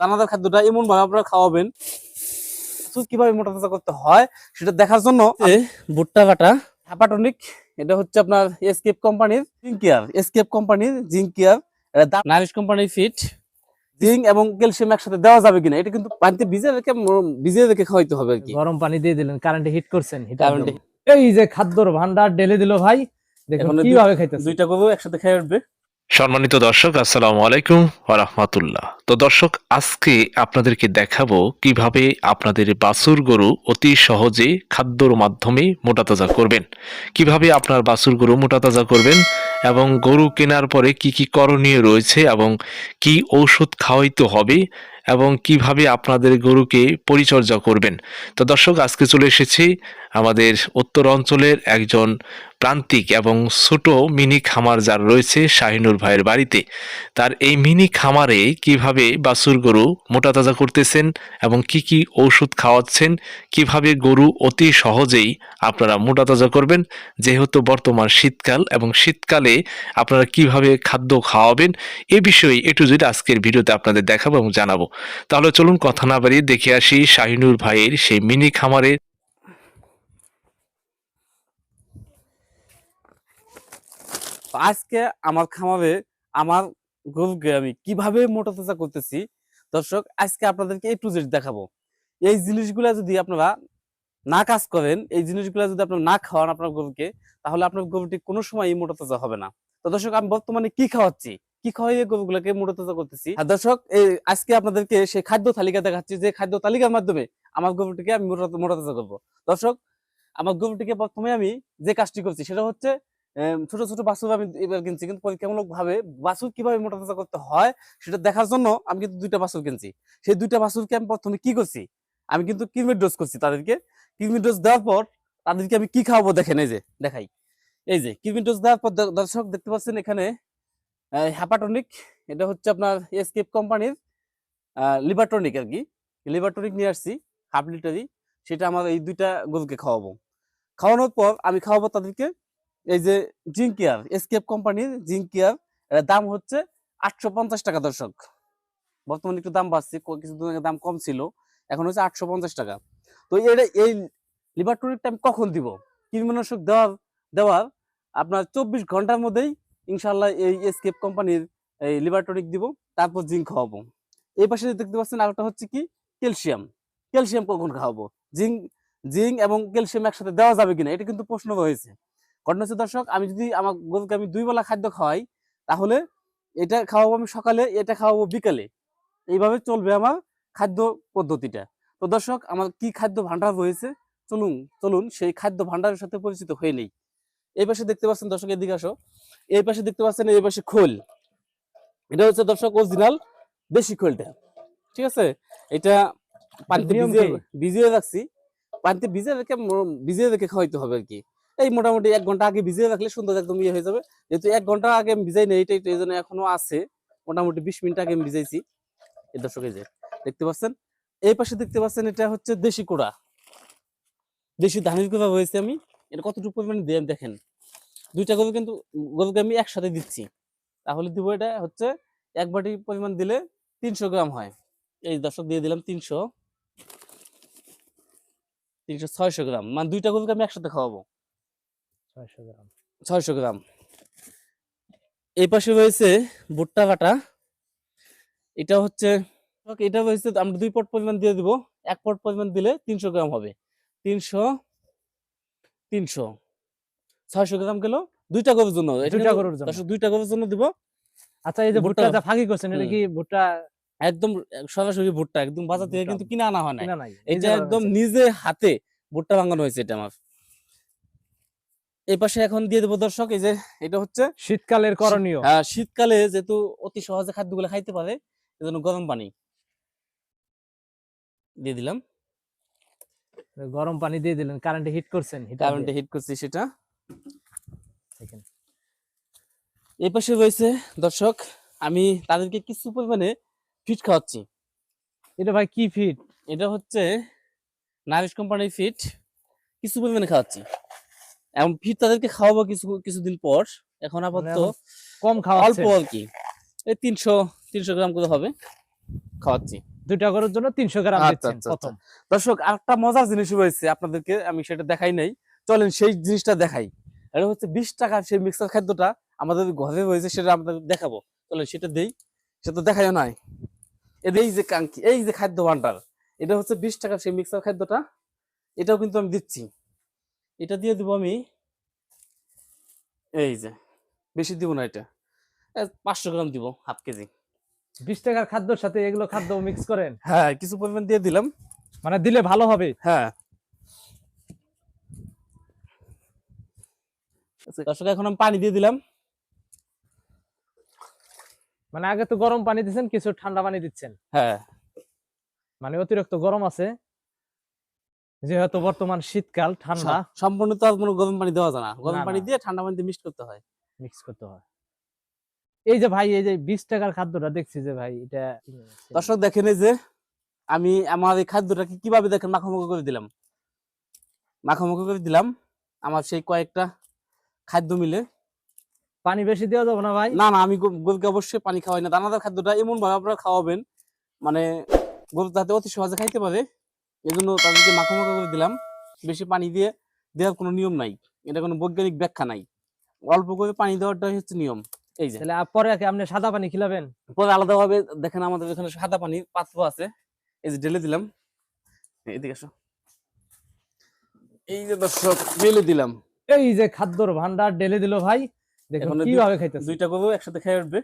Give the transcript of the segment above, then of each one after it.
দানাদার খাদ্যটা এমন ভাবে আপনারা খাওয়াবেন। কীভাবে মোটা তাজা করতে হয় সেটা দেখার জন্য ভুট্টা কাটা হ্যাপাটনিক এটা হচ্ছে আপনার এসকেপ কোম্পানির জিঙ্ক কেয়ার এসকেপ কোম্পানির জিঙ্ক কেয়ার নারিশ কোম্পানির ফিট জিঙ্ক এবং ক্যালসিয়াম একসাথে দেওয়া যাবে কিনা এটা কিন্তু পানিতে ভিজে রেখে ভিজিয়ে রেখে খাওয়াইতে হবে আর কি। গরম পানি দিয়ে দিলেন কারেন্টে হিট করছেন এই যে খাদ্যর ভান্ডার ঢেলে দিল ভাই দেখুন কীভাবে খাইতেছে দুইটা গরু একসাথে খেয়ে উঠবে। সম্মানিত দর্শক, আসসালামু আলাইকুম রাহমাতুল্লাহ। তো দর্শক, আজকে আপনাদেরকে দেখাবো কীভাবে আপনাদের বাসুর গরু অতি সহজে খাদ্যর মাধ্যমে মোটাতাজা করবেন। কীভাবে আপনার বাসুর গরু মোটাতাজা করবেন এবং গরু কেনার পরে কি কি করণীয় রয়েছে এবং কি ঔষধ খাওয়াইতে হবে এবং কীভাবে আপনাদের গরুকে পরিচর্যা করবেন। তো দর্শক, আজকে চলে এসেছি আমাদের উত্তর অঞ্চলের একজন প্রান্তিক এবং ছোট মিনি খামার যার রয়েছে শাহিনুর ভাইয়ের বাড়িতে। তার এই মিনি খামারে কীভাবে বাছুর গরু মোটা তাজা করতেছেন এবং কি কি ঔষধ খাওয়াচ্ছেন, কীভাবে গরু অতি সহজেই আপনারা মোটা তাজা করবেন, যেহেতু বর্তমান শীতকাল এবং শীতকালে আপনারা কীভাবে খাদ্য খাওয়াবেন, এ বিষয়ে একটু যদি আজকের ভিডিওতে আপনাদের দেখাবো এবং জানাব। তাহলে চলুন কথা না বাড়িয়ে দেখে আসি শাহিনুর ভাইয়ের সেই মিনি খামারে তো আজকে আমার খামারে আমার গরুকে আমি কীভাবে মোটা তাজা করতেছি? দর্শক, আজকে আপনাদেরকে এ টু দেখাবো। এই জিনিসগুলা যদি আপনারা না কাজ করেন, এই জিনিসগুলা যদি আপনারা না খাওয়ান আপনার গরুকে, তাহলে আপনার গরুটি কোনো সময় মোটা তাজা হবে না। তো দর্শক, আমি বর্তমানে কি খাওয়াচ্ছি? কি খাওয়াইয়ে গরুগুলোকে মোটা তাজা করতেছি। আর দর্শক আজকে আপনাদেরকে সেই খাদ্য তালিকা দেখাচ্ছি, যে খাদ্য তালিকার মাধ্যমে আমার গরুটিকে আমি মোটা মোটা করব। দর্শক, আমার গরুটিকে প্রথমে আমি যে কাজটি করছি, সেটা হচ্ছে ছোট ছোট বাছুর আমি এবার কিনছি, কিন্তু পরীক্ষামূলক ভাবে বাছুর কীভাবে মোটা তাজা করতে হয়, সেটা দেখার জন্য আমি কিন্তু দুইটা বাছুর কিনছি। সেই দুইটা বাছুরকে আমি প্রথমে কি করছি? আমি কিন্তু কিরমির ডোজ করছি তাদেরকে। কিরমির ডোজ দেওয়ার পর তাদেরকে আমি কি খাওয়াবো দেখেন, এই যে, দেখাই। এই যে কিরমির ডোজ দেওয়ার পর দর্শক, দেখতে পাচ্ছেন এখানে হ্যাপাটনিক এটা হচ্ছে আপনার এসকেপ কোম্পানির লিভারটনিক আর কি। লিভারটনিক নিয়ে আসছি হাফ লিটারই সেটা আমার এই দুইটা গরুকে খাওয়াবো। খাওয়ানোর পর আমি খাওয়াবো তাদেরকে এই যে জিঙ্ক কেয়ার এসকেপ কোম্পানির জিঙ্ক কেয়ার এর দাম হচ্ছে আটশো পঞ্চাশ টাকা দর্শক। বর্তমানে একটু দাম বাড়ছে কিছুদিন আগে দাম কম ছিল, এখন হচ্ছে আটশো পঞ্চাশ টাকা। তো এটা এই লিভার টনিকটা আমি কখন দিব? কীটনাশক দেওয়ার দেওয়ার আপনার চব্বিশ ঘণ্টার মধ্যেই ইনশাল্লাহ এই এসকেপ কোম্পানির এই লিভারটনিক দিব, তারপর জিঙ্ক খাওয়াবো। এই পাশে দেখতে পাচ্ছেন আরেকটা হচ্ছে কি? ক্যালসিয়াম ক্যালসিয়াম কখন খাওয়াবো? জিঙ্ক জিঙ্ক এবং ক্যালসিয়াম একসাথে দেওয়া যাবে কিনা, এটা কিন্তু প্রশ্ন রয়েছে। ঘটনা হচ্ছে দর্শক, আমি যদি আমার গরুকে আমি দুই বেলা খাদ্য খাওয়াই, তাহলে এটা খাওয়াবো আমি সকালে, এটা খাওয়াবো বিকালে। এইভাবে চলবে আমার খাদ্য পদ্ধতিটা। তো দর্শক, আমার কি খাদ্য ভান্ডার রয়েছে? চলুন চলুন, সেই খাদ্য ভান্ডারের সাথে পরিচিত হয়ে নেই। এই পাশে দেখতে পাচ্ছেন দর্শক, এদিকে আসো। এই পাশে দেখতে পাচ্ছেন এই পাশে খোল। এটা হচ্ছে দর্শক অরিজিনাল দেশি খোলটা। ঠিক আছে? এটা পানিতে ভিজিয়ে ভিজিয়ে রাখছি। পানিতে ভিজিয়ে রেখে ভিজিয়ে রেখে খাওয়াইতে হবে আর কি। এই মোটামুটি এক ঘণ্টা আগে ভিজিয়ে রাখলে সুন্দর একদম ইয়ে হয়ে যাবে। যেহেতু এক ঘণ্টা আগে আমি ভিজাই নেই এটাই এই জন্য এখনও আছে। মোটামুটি বিশ মিনিট আগে আমি ভিজাইছি। এই দর্শক এই যে দেখতে পাচ্ছেন? এই পাশে দেখতে পাচ্ছেন এটা হচ্ছে দেশি কোড়া। দেশি ধানের কোড়া রয়েছে আমি। এটা কতটুকু পরিমাণে দিয়ে দেখেন। দুইটা গরু কিন্তু গরুকে আমি একসাথে দিচ্ছি। তাহলে দিব এটা হচ্ছে এক বাটি পরিমাণ দিলে তিনশো গ্রাম হয়। এই দর্শক দিয়ে দিলাম তিনশো। তিনশো ছয়শো গ্রাম। মানে দুইটা গরুকে আমি একসাথে খাওয়াবো। ছয়শো গ্রাম। ছয়শো গ্রাম। এই পাশে রয়েছে ভুট্টা কাটা এটা হচ্ছে এটা রয়েছে আমরা দুই পট পরিমাণ দিয়ে দিব। এক পট পরিমাণ দিলে তিনশো গ্রাম হবে। তিনশো তিনশো। ছয়শো গ্রাম কিলো দুইটা গরুর জন্য। দুইটা গরুর জন্য। দুইটা গরুর জন্য দিব। আচ্ছা এই যে ভুট্টা- যা ফাঁকি করছেন এটা কি ভুট্টা? একদম সরাসরি ভুট্টা একদম বাজার থেকে কিন্তু কিনে আনা হয় না এটা একদম নিজে হাতে ভুট্টা ভাঙানো হয়েছে এটা আমার। এই পাশে এখন দিয়ে দেবো দর্শক এই যে এটা হচ্ছে শীতকালের করণীয়। আহ, শীতকালে যেহেতু অতি সহজে খাদ্যগুলো খাইতে পারে এজন্য গরম পানি দিয়ে দিলাম। গরম পানি দিয়ে দিলেন কারেন্টে হিট করছেন কারেন্টে হিট করছি সেটা। দেখেন। এই পাশে রয়েছে দর্শক আমি তাদেরকে কিছু পরিমাণে ফিট খাওয়াচ্ছি। এটা ভাই কি ফিট এটা হচ্ছে নারিশ কোম্পানির ফিট কিছু পরিমাণে খাওয়াচ্ছি। এখন ফিট তাদেরকে খাওয়াবো কিছু কিছুদিন পর। এখন আপাতত কম খাওয়া অল্প আর কি। এই তিনশো তিনশো গ্রাম করে হবে খাওয়াচ্ছি। দুইটা গরুর জন্য তিনশো গ্রাম আচ্ছা, আচ্ছা, প্রথম। দর্শক আরেকটা মজার জিনিস রয়েছে আপনাদেরকে আমি সেটা দেখাই নাই। চলেন সেই জিনিসটা দেখাই। এটা হচ্ছে বিশ টাকার সেই মিক্সার খাদ্যটা আমাদের ঘরে রয়েছে সেটা আমাদের দেখাবো। চলেন সেটা দেই। সেটা তো দেখাইও এটা এই যে কাঙ্কি এই যে খাদ্য ভান্ডার এটা হচ্ছে বিশ টাকার সেই মিক্সার খাদ্যটা। এটাও কিন্তু আমি দিচ্ছি। এটা দিয়ে দিব আমি এই যে বেশি দিব না এটা। পাঁচশো গ্রাম দিব হাফ কেজি। বিশ টাকার খাদ্যর সাথে এগুলো খাদ্য মিক্স করেন? হ্যাঁ কিছু পরিমাণ দিয়ে দিলাম। মানে দিলে ভালো হবে? হ্যাঁ। দর্শক এখন আমি পানি দিয়ে দিলাম। মানে আগে তো গরম পানি দিচ্ছেন কিছু ঠান্ডা পানি দিচ্ছেন। হ্যাঁ। মানে অতিরিক্ত গরম আছে। যেহেতু বর্তমান শীতকাল ঠান্ডা। সম্পূর্ণ তো আর কোনো গরম পানি দেওয়া যায় না। গরম পানি দিয়ে ঠান্ডা পানি দিয়ে মিক্স করতে হয়। মিক্স করতে হয়। এই যে ভাই এই যে বিশ টাকার খাদ্যটা দেখছি যে ভাই এটা দর্শক দেখেন এই যে আমি আমার এই খাদ্যটাকে কীভাবে দেখেন মাখামাখো করে দিলাম। মাখামাখো করে দিলাম। আমার সেই কয়েকটা খাদ্য মিলে। পানি বেশি দেওয়া যাবে না ভাই? না না আমি গরুকে অবশ্যই পানি খাওয়াই না। দানাদার খাদ্যটা এমন ভাবে আপনারা খাওয়াবেন মানে গরু যাতে অতি সহজে খাইতে পারে। এই জন্য তাদেরকে মাখামাখো করে দিলাম। বেশি পানি দিয়ে দেওয়ার কোনো নিয়ম নাই। এটা কোনো বৈজ্ঞানিক ব্যাখ্যা নাই। অল্প করে পানি দেওয়াটাই হচ্ছে নিয়ম। এই যে। পরে আপনি সাদা পানি খিলাবেন? পরে আলাদাভাবে দেখেন আমাদের এখানে সাদা পানি পাত্র আছে। এই যে ঢেলে দিলাম। এদিকে আসো। এই যে দর্শক ঢেলে দিলাম। এই যে খাদ্যর ভান্ডার ঢেলে দিল ভাই দেখুন কীভাবে খাইতেছে। দুইটা গরু একসাথে খেয়ে উঠবে।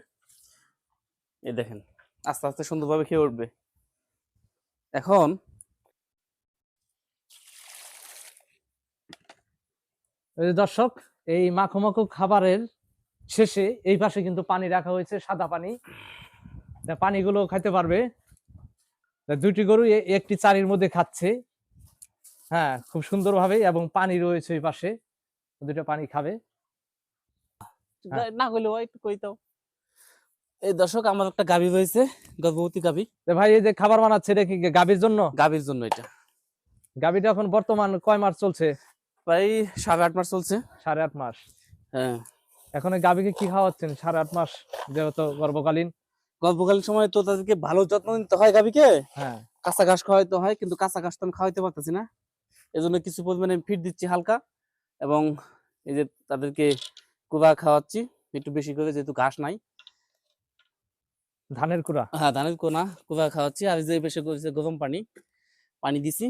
এই দেখেন আস্তে আস্তে সুন্দরভাবে খেয়ে উঠবে। এখন এই দর্শক এই মাখো মাখো খাবারের শেষে এই পাশে কিন্তু পানি রাখা হয়েছে সাদা পানি। পানিগুলো খাইতে পারবে। দুটি গরু একটি চারির মধ্যে খাচ্ছে। হ্যাঁ খুব সুন্দরভাবে এবং পানি রয়েছে এই পাশে। দুটো পানি খাবে? হ্যাঁ। না হইলেও একটু কইতাও এই দর্শক আমার একটা গাভী রয়েছে গর্ভবতী তা ভাই এই যে খাবার বানাচ্ছে এটা কি গাভীর জন্য? গাভীর জন্য এটা। গাভীটা এখন বর্তমান কয় মাস চলছে? প্রায় সাড়ে আট মাস চলছে। সাড়ে আট মাস। হ্যাঁ। এখন এই গাভীকে কি খাওয়াচ্ছেন সাড়ে আট মাস যেহেতু গর্ভকালীন? গর্ভকালীন সময় তো তাদেরকে ভালো যত্ন নিতে হয় গাভীকে। হ্যাঁ। কাঁচা ঘাস খাওয়াইতে হয় কিন্তু কাঁচা ঘাস তো আমি খাওয়াইতে পারতেছি না। এজন্য কিছু পরিমাণে ফিট দিচ্ছি হালকা। এবং এই যে তাদেরকে কুড়া খাওয়াচ্ছি একটু বেশি করে যেহেতু ঘাস নাই। ধানের কুড়া? হ্যাঁ ধানের কোনা কুড়া খাওয়াচ্ছি। আর যে বেশি করেছে গরম পানি পানি দিছি।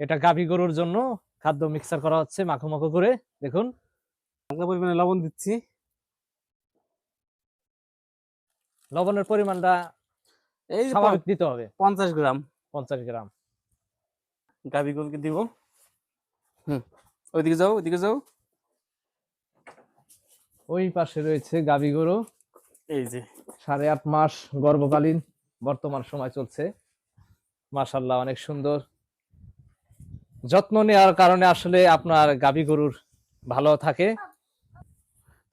এটা গাভী গরুর জন্য খাদ্য মিক্সার করা হচ্ছে মাখো মাখো করে। দেখুন। হালকা পরিমাণে লবণ দিচ্ছি। লবণের পরিমাণটা এই স্বাভাবিক দিতে হবে। পঞ্চাশ গ্রাম। পঞ্চাশ গ্রাম। গাভী গরুকে দিব। হুম ওইদিকে যাও ওইদিকে যাও। ওই পাশে রয়েছে গাভী গরু। এই যে। সাড়ে আট মাস গর্ভকালীন বর্তমান সময় চলছে। মাশাল্লাহ অনেক সুন্দর। যত্ন নেওয়ার কারণে আসলে আপনার গাভী গরুর ভালো থাকে।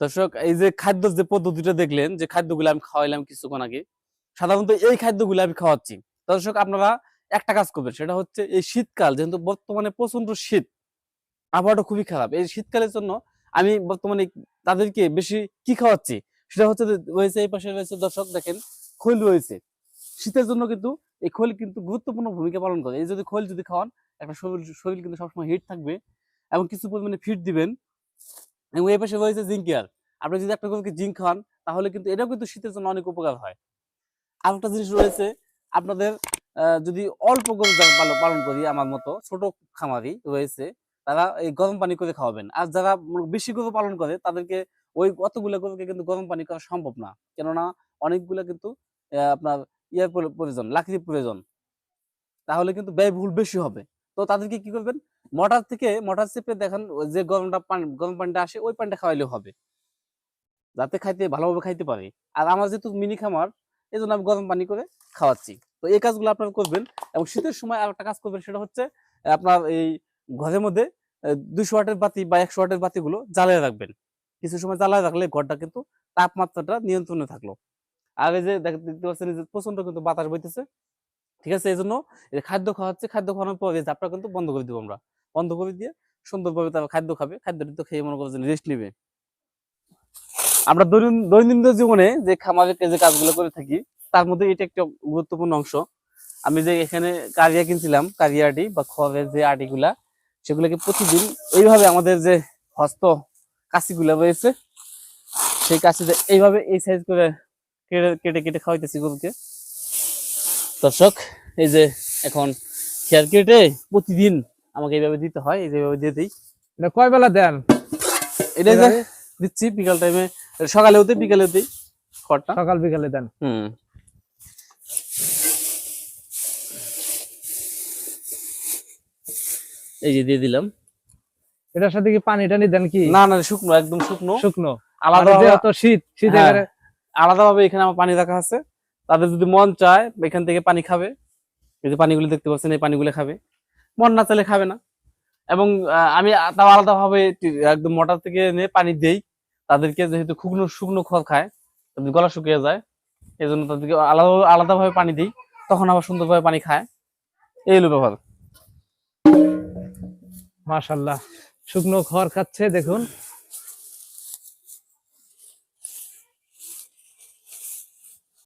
দর্শক এই যে খাদ্য যে পদ্ধতিটা দেখলেন যে খাদ্যগুলো আমি খাওয়াইলাম কিছুক্ষণ আগে সাধারণত এই খাদ্যগুলো আমি খাওয়াচ্ছি। দর্শক, আপনারা একটা কাজ করবেন, সেটা হচ্ছে এই শীতকাল, যেহেতু বর্তমানে প্রচণ্ড শীত, আবহাওয়াটা খুবই খারাপ। এই শীতকালের জন্য আমি বর্তমানে তাদেরকে বেশি কি খাওয়াচ্ছি? সেটা হচ্ছে রয়েছে, এই পাশে রয়েছে দর্শক, দেখেন খৈল রয়েছে। শীতের জন্য কিন্তু এই খৈল কিন্তু গুরুত্বপূর্ণ ভূমিকা পালন করে। এই যদি খৈল যদি খাওয়ান, একটা শরীর শরীর কিন্তু সবসময় হিট থাকবে এবং কিছু পরিমাণে ফিট দিবেন। এবং এই পাশে রয়েছে জিঙ্ক কেয়ার আপনি যদি একটা জিঙ্ক খাওয়ান, তাহলে কিন্তু এটাও কিন্তু শীতের জন্য অনেক উপকার হয়। আর একটা জিনিস রয়েছে, আপনাদের যদি অল্প গরু পালন করি আমার মতো, ছোট খামারি রয়েছে, তারা এই গরম পানি করে খাওয়াবেন। আর যারা বেশি গরু পালন করে, তাদেরকে ওই অতগুলো গরুকে কিন্তু গরম পানি করা সম্ভব না। কেননা অনেকগুলো কিন্তু আপনার ইয়ার প্রয়োজন, লাকড়ির প্রয়োজন। তাহলে কিন্তু ব্যয়বহুল বেশি হবে। তো তাদেরকে কি করবেন? মোটর থেকে মোটর চেপে দেখেন যে গরমটা পানি, গরম পানিটা আসে, ওই পানিটা খাওয়াইলেও হবে। যাতে খাইতে, ভালোভাবে খাইতে পারে। আর আমার যেহেতু মিনি খামার এই জন্য আমি গরম পানি করে খাওয়াচ্ছি। তো এই কাজগুলো আপনারা করবেন এবং শীতের সময় আর একটা কাজ করবেন সেটা হচ্ছে, আপনার এই ঘরের মধ্যে দুইশো ওয়াটের বাতি বা একশো ওয়াটের বাতিগুলো জ্বালিয়ে রাখবেন। কিছু সময় জ্বালায় রাখলে ঘরটা কিন্তু তাপমাত্রাটা নিয়ন্ত্রণে থাকল। এই যে দেখতে পাচ্ছেন যে প্রচণ্ড কিন্তু বাতাস বইতেছে। ঠিক আছে এই জন্য খাদ্য খাওয়াচ্ছে, খাদ্য খাওয়ানোর পরে জাপটা কিন্তু বন্ধ করে দিব আমরা। বন্ধ করে দিয়ে সুন্দরভাবে তারা খাদ্য খাবে, খাদ্যটি তো খেয়ে মনে করছেন রেস্ট নেবে। আমরা দৈনন্দিন দৈনন্দিন জীবনে যে খামারের যে কাজগুলো করে থাকি তার মধ্যে এটা একটা গুরুত্বপূর্ণ অংশ। আমি যে এখানে কারিয়া কিনছিলাম কারিয়া আটি বা খড়ের যে আটিগুলা সেগুলোকে প্রতিদিন এইভাবে আমাদের যে হস্ত কাশিগুলা রয়েছে সেই কাশিতে এইভাবে এই সাইজ করে কেটে কেটে কেটে খাওয়াইতেছি গরুকে। দর্শক এই যে এখন খেয়ার কেটে প্রতিদিন আমাকে এইভাবে দিতে হয় এই যে এইভাবে দিয়ে দিই। এটা কয় বেলা দেন? এটা যে দিচ্ছি বিকাল টাইমে সকালে হতে বিকালে হতেই খড়টা। সকাল বিকালে দেন। হুম। এই যে দিয়ে দিলাম। এটার সাথে কি পানি টানি দেন কি? না না শুকনো একদম শুকনো। শুকনো। আলাদা যেহেতু শীত শীত হ্যাঁ। আলাদা ভাবে এখানে আমার পানি রাখা আছে। তাদের যদি মন চায় এখান থেকে পানি খাবে। এই যে পানিগুলো দেখতে পাচ্ছেন এই পানিগুলো খাবে। মন না চাইলে খাবে না। এবং আমি তাও আলাদা ভাবে একদম মোটর থেকে নিয়ে পানি দেই। তাদেরকে যেহেতু শুকনো শুকনো খড় খায়, তাদের গলা শুকিয়ে যায় এই জন্য তাদেরকে আলাদা আলাদাভাবে পানি দিই, তখন আবার সুন্দরভাবে পানি খায়। এই হলো ব্যাপার মাশাল্লাহ শুকনো খড় খাচ্ছে, দেখুন।